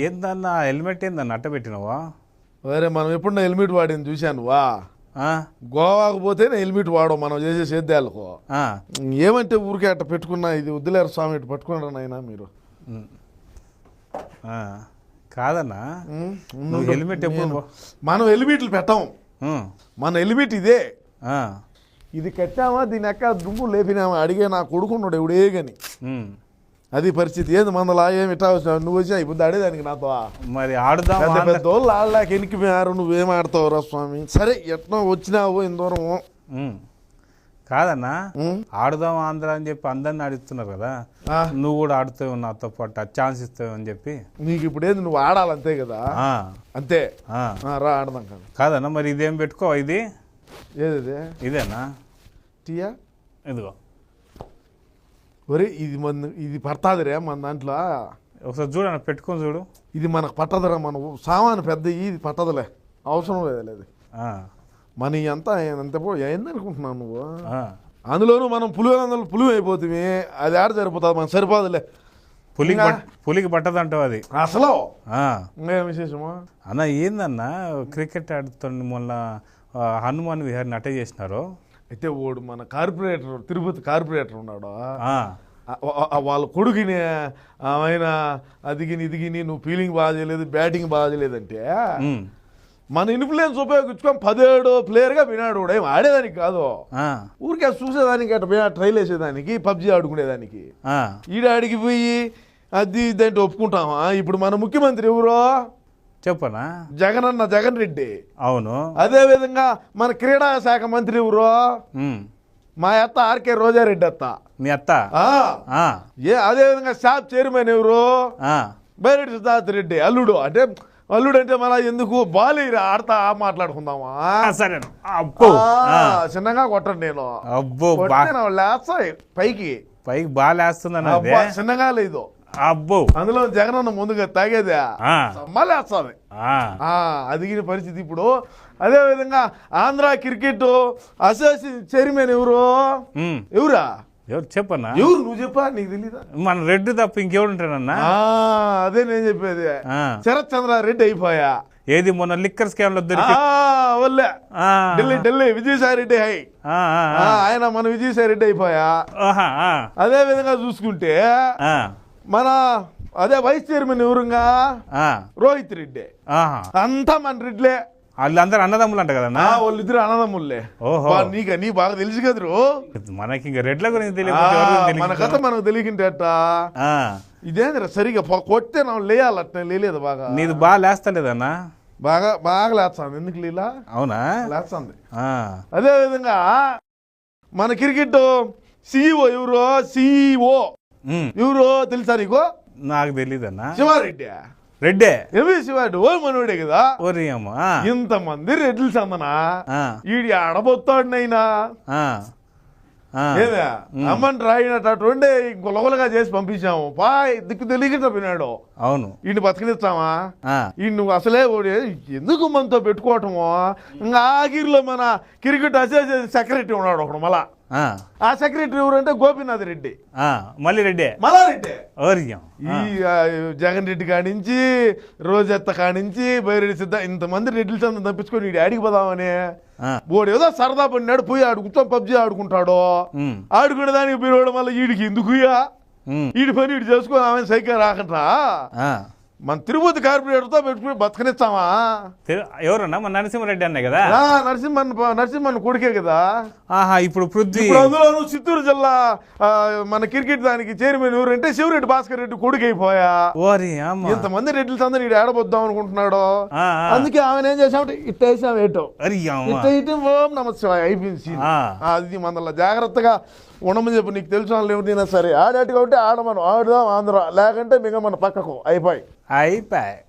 ఏందన్నా హెల్మెట్ ఏందన్న అట్ట పెట్టినవా వేరే మనం ఎప్పుడు హెల్మెట్ వాడింది చూశాను వా? గోవాకు పోతేనే హెల్మెట్ వాడవు మనం చేసే సేద్యాలకు. ఏమంటే ఊరికే అట్ట పెట్టుకున్నా ఇది వద్దులేరు స్వామి ఇటు పట్టుకున్నారా నాయనా మీరు. కాదన్నా? నువ్వు హెల్మెట్ ఎప్పుడు మనం హెల్మెట్లు పెట్టాం. మన హెల్మెట్ ఇదే. ఇది కట్టామా దీని ఎక్క దుమ్ము లేపినామా అడిగే నా కొడుకున్నాడు ఎవడే గని. ఉమ్. అది పరిస్థితి. ఏంది మందలా? ఏమి వచ్చినావు? నువ్వు వచ్చినా ఇప్పుడు ఆడేదానికి నాతో మరి ఆడుదాం పెద్ద వాళ్ళు ఆడలేక ఎనికిపోయారు నువ్వేం ఆడతావురా స్వామి? సరే ఎట్నో వచ్చినావు ఇంత దూరం ఉమ్. కాదన్నా? ఆడుదాం ఆంధ్ర అని చెప్పి అందరిని ఆడిస్తున్నారు కదా. నువ్వు కూడా ఆడుతావు నాతో పాటు ఛాన్స్ ఇస్తావు అని చెప్పి. నీకు ఇప్పుడు ఏంది? నువ్వు ఆడాలంతే కదా. అంతే. రా ఆడదాం కదా. కాదన్నా మరి ఇదేం పెట్టుకో ఇది? ఏది ఇది? ఇదేనా? టీయా ఇదిగో ఒరే ఇది మన ఇది పడతాదిరే మన దాంట్లో. ఒకసారి చూడన్న పెట్టుకొని చూడు. ఇది మనకు పట్టదురా మన సామాను పెద్ద ఇది పట్టదులే. అవసరం లేదు. మన అంతా ఎంత పో ఏందనుకుంటున్నావు నువ్వు. అందులోనూ మనం పులివెల అందులో పులివి అయిపోతుంది అది ఆడ సరిపోతుంది మనకు సరిపోదులే. పులికి ఇంకా? పట్- పులికి పట్టదంటావు అది. అసలు? విశేషమా? అన్న ఏందన్నా క్రికెట్ ఆడుతుండే మొన్న హనుమాన్ విహార్ని అట్ట చేసినారు. అయితే ఓడు మన కార్పొరేటర్ తిరుపతి కార్పొరేటర్ ఉన్నాడు? వాళ్ళ కొడుకుని ఆయన అదిగిని ఇదిగిని నువ్వు ఫీలింగ్ బాగా చేయలేదు బ్యాటింగ్ బాగా చేయలేదంటే. మన ఇన్ఫ్లుయెన్స్ ఉపయోగించుకొని పదిహేడు ప్లేయర్గా వినాడు కూడా ఏం ఆడేదానికి కాదు. ఊరికే చూసేదానికి పోయినా ట్రైల్ వేసేదానికి పబ్జి ఆడుకునేదానికి. ఈడ ఆడికి పోయి అది ఇదంటే ఒప్పుకుంటామా? ఇప్పుడు మన ముఖ్యమంత్రి ఎవరో? చెప్పనా? జగన్ అన్న జగన్ రెడ్డి. అవును. అదే విధంగా మన క్రీడా శాఖ మంత్రి ఎవరో. మా అత్త ఆర్కే రోజారెడ్డి అత్త. మీ అత్త. ఏ అదే విధంగా షాప్ చైర్మన్ ఎవరు. బైరెడ్డి సిద్ధార్థ రెడ్డి అల్లుడు. అంటే అల్లుడు అంటే మన ఎందుకు బాలీ ఆడతా మాట్లాడుకుందామా? సరే అబ్బో. చిన్నగా కొట్టండి నేను. అబ్బో లేస్తాయి పైకి. పైకి బాగా లేస్తుందన్న అబ్బా, చిన్నగా లేదు. అబ్బో. అందులో జగన్ అన్న ముందుగా తాగేదే. ఆ. ఆ, అదిగిన పరిస్థితి ఇప్పుడు. అదే విధంగా ఆంధ్ర క్రికెట్ అసోసియేషన్ చైర్మన్ ఎవరు. ఎవరా? ఎవరు చెప్పన్నా? ఎవరు? నువ్వు చెప్పా? నీకు తెలీదా? మన రెడ్డి తప్ప ఆ, అదే నేను చెప్పేది. శరత్ చంద్ర రెడ్డి అయిపోయా. ఏది మొన్న లిక్కర్ స్కామ్లో దొరికి వల్లే. ఢిల్లీ ఢిల్లీ విజయసాయి రెడ్డి హై. ఆయన మన విజయసాయి రెడ్డి అయిపోయా. అదే విధంగా చూసుకుంటే ఆ. మన అదే వైస్ చైర్మన్ ఎవరుగా. రోహిత్ రెడ్డి. అంతా మన రెడ్లే వాళ్ళందరూ అన్నదమ్ములు అంట ఆ, వాళ్ళిద్దరు అన్నదమ్ముల్లే ఓహో. నీకు నీ బాగా తెలుసు కదరు మనకి ఇంకా రెడ్ల గురించి గురించి మన తెలియదు? కథ మనకు తెలియకుంటే అట్ట ఆ. ఇదేంద్ర సరిగా నా లేయాలి అట్నే లేలేదు బాగా నీది బాగా లేస్తలేదన్నా బాగా బాగా లేస్తాను ఎందుకు లీలా అవునా లేస్తుంది. అదే విధంగా మన క్రికెట్ సిఇఓ ఎవరు సిఇఓ. ఎవరు తెలుసా నీకు? నాకు తెలియదన్నా శివారెడ్డి. రెడ్డే? ఏమి శివారెడ్డి? ఓ మనోడే కదా. ఓరి అమ్మ. ఇంతమంది రెడ్లు సందనా. ఈడి ఆడబోతాడు నైనా ఆ. ఆ. ఏదా అమ్మని గొలగొలగా చేసి పంపించాము. పా దిక్కు తెలియకుండా పోయినాడు. అవును. ఈయన బతికినిస్తామా. ఈ నువ్వు అసలే ఓడి ఎందుకు మనతో పెట్టుకోవటము? ఇంకా ఆగిరిలో మన క్రికెట్ అసోసియేషన్ సెక్రటరీ ఉన్నాడు ఒకడు మళ్ళా. ఆ. సెక్రటరీ ఎవరంటే గోపీనాథ్ రెడ్డి. మళ్ళీ రెడ్డే. మల్లారెడ్డి. ఓరి ఈ జగన్ రెడ్డి కానించి రోజెత్త కానించి బైరెడ్డి సిద్ధ ఇంతమంది రెడ్డి చంద తప్పించుకొని ఈడు ఆడికి పోదామని? వాడు ఏదో సరదా పడినాడు పోయి ఆడు కూర్చొని పబ్జి ఆడుకుంటాడు? ఆడుకునే దానికి పోయినాడు మళ్ళీ వీడికి ఎందుకు ఈడి పని వీడు ఆమె సైకిల్ రాకుండా మన తిరుపతి కార్పొరేటర్తో పెట్టుకుని బతకనిస్తామా? ఎవరన్నా? మన నరసింహారెడ్డి అన్నాయి కదా? నరసింహన్ నరసింహన్ కొడుకే కదా? ఆహా ఇప్పుడు పృథ్వీ. అందులోను చిత్తూరు జిల్లా మన క్రికెట్ దానికి చైర్మన్ ఎవరంటే శివరెడ్డి భాస్కర్ రెడ్డి కొడుకు అయిపోయా ఓరి ఇంతమంది రెడ్లు అందరూ ఈడు ఏడబోద్దాం అనుకుంటున్నాడు. అందుకే ఆమె ఏం చేసామంటే ఇట్ట వేసాం ఏటో. ఇట్ట ఇటు ఓం నమ శివాయ అయిపోయింది అది మనల్ని జాగ్రత్తగా ఉండమని చెప్పు నీకు తెలిసిన వాళ్ళు ఎవరినైనా సరే. ఆడాటి కాబట్టి ఆడమను ఆడుదాం ఆంధ్ర లేకంటే మిగ మన పక్కకు అయిపోయి. 矮柏